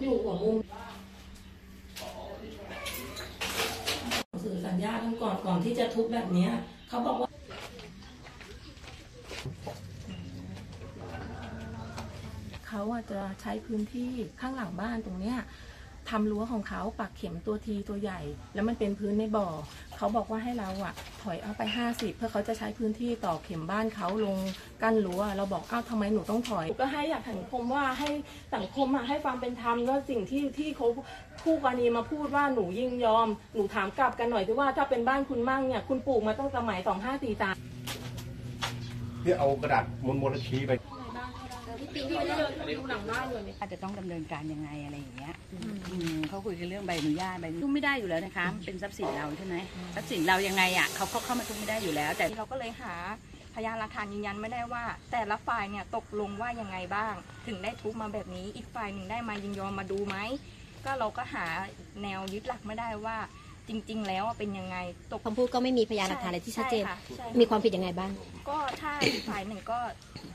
อยู่หัวมุมสื่อสัญญากันก่อนก่อนที่จะทุบแบบนี้เขาบอกว่าเขาอะจะใช้พื้นที่ข้างหลังบ้านตรงเนี้ย ทำรั้วของเขาปักเข็มตัวทีตัวใหญ่ แล้วมันเป็นพื้นในบ่อ เขาบอกว่าให้เราอะถอยเอาไป 50 เพื่อเขาจะใช้พื้นที่ต่อเข็มบ้านเขาลงกั้นรั้วเราบอกอ้าวทำไมหนูต้องถอย ก็ให้อยากสังคมว่าให้สังคมอะให้ความเป็นธรรมแล้วสิ่งที่ที่เขาคู่กรณีมาพูดว่าหนูยิงยอม หนูถามกลับกันหน่อยที่ว่าถ้าเป็นบ้านคุณมั่งเนี่ยคุณปลูกมาตั้งสมัย2543ที่เอากระดาษมนมนๆชี้ไป อาจจะต้องดำเนินการยังไงอะไรอย่างเงี้ยอืมเขาคุยกันเรื่องใบอนุญาตใบทุ่มไม่ได้อยู่แล้วนะคะเป็นทรัพย์สินเราใช่ไหมทรัพย์สินเรายังไงอะเขาเขาเข้ามาทุ่มไม่ได้อยู่แล้ว แต่เราก็เลยหาพยานหลักฐานยืนยันไม่ได้ว่า แต่ละฝ่ายเนี่ยตกลงว่ายังไงบ้าง ถึงได้ทุบมาแบบนี้อีกฝ่ายหนึ่งได้มายินยอมมาดูไหมก็เราก็หาแนวยึดหลักไม่ได้ว่า จริง ๆ แล้วเป็นยังไงตกคำพูดก็ไม่มีพยานหลักฐานอะไรที่ชัดเจน ใค่ะใช่มีความผิดยังไงบ้าง ก็ถ้าอีกฝ่ายหนึ่งก็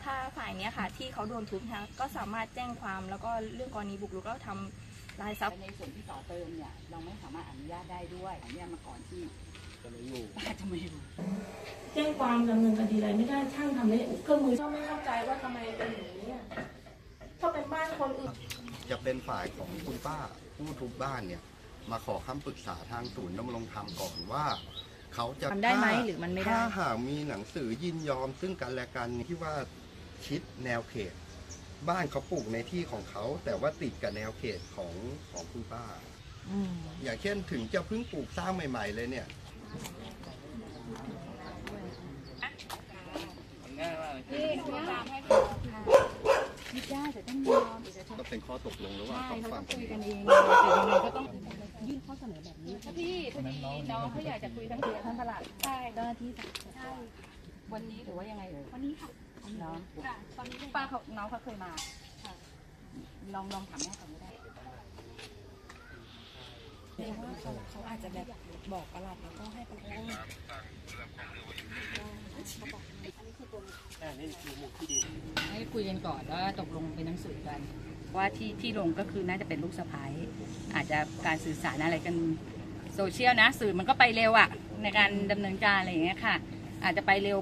ถ้าฝ่ายเนี้ยค่ะ ที่เขาโดนทุบนะคะก็สามารถแจ้งความแล้วก็เรื่องกรณีบุกรุกแล้วทำลายทรัพย์ ในส่วนที่ต่อเติมเนี่ยเราไม่สามารถอนุญาตได้ด้วยอนุญาตมาก่อนที่จะไม่อยู่จะไม่อยู่ แจ้งความดำเนินคดีอะไรไม่ได้ช่างทำไม่เครื่องมือก็ไม่เข้าใจว่าทำไมเป็นอย่างนี้อะถ้าเป็นบ้านคนอื่น จะเป็นฝ่ายของคุณป้าผู้ทุบบ้านเนี่ย มาขอคำปรึกษาทางศูนย์ดำรงธรรมก่อนว่าเขาจะทำได้ไหมถ้าหรือมันไม่ได้ ถ้าหากมีหนังสือยินยอมซึ่งกันและกันที่ว่าชิดแนวเขต บ้านเขาปลูกในที่ของเขา แต่ว่าติดกับแนวเขตของของคุณป้าอย่างเช่นถึงจะเพิ่งปลูกสร้างใหม่ ๆ เลยเนี่ยไม่ได้แต่ต้องยอมเอกชนก็เป็นข้อตกลงระหว่างใช่สองเขาฝั่ต้องงคุยกันเองแต่ยังไงก็ต้อง ยื่นข้อเสนอแบบนี้พี่พอดีน้องเขาอยากจะคุยทั้งเดือนทั้งตลาดใช่เจ้าหน้าที่ใช่วันนี้หรือว่ายังไงเอ่ยวันนี้ค่ะเนาะค่ะตอนนี้ป้าเขาน้องเขาเคยมาลองลองถามแม่ก่อนก็ได้ว่าเขาเขาอาจจะแบบบอกประหลัดแล้วก็ให้ประหลัดให้คุยกันก่อนแล้วตกลงเป็นหนังสือกัน ว่าที่ที่ลงก็คือน่าจะเป็นลูกสะพ้ายอาจจะการสื่อสารอะไรกันโซเชียลนะ สื่อมันก็ไปเร็วอะในการดำเนินการอะไรอย่างเงี้ยค่ะ อาจจะไปเร็ว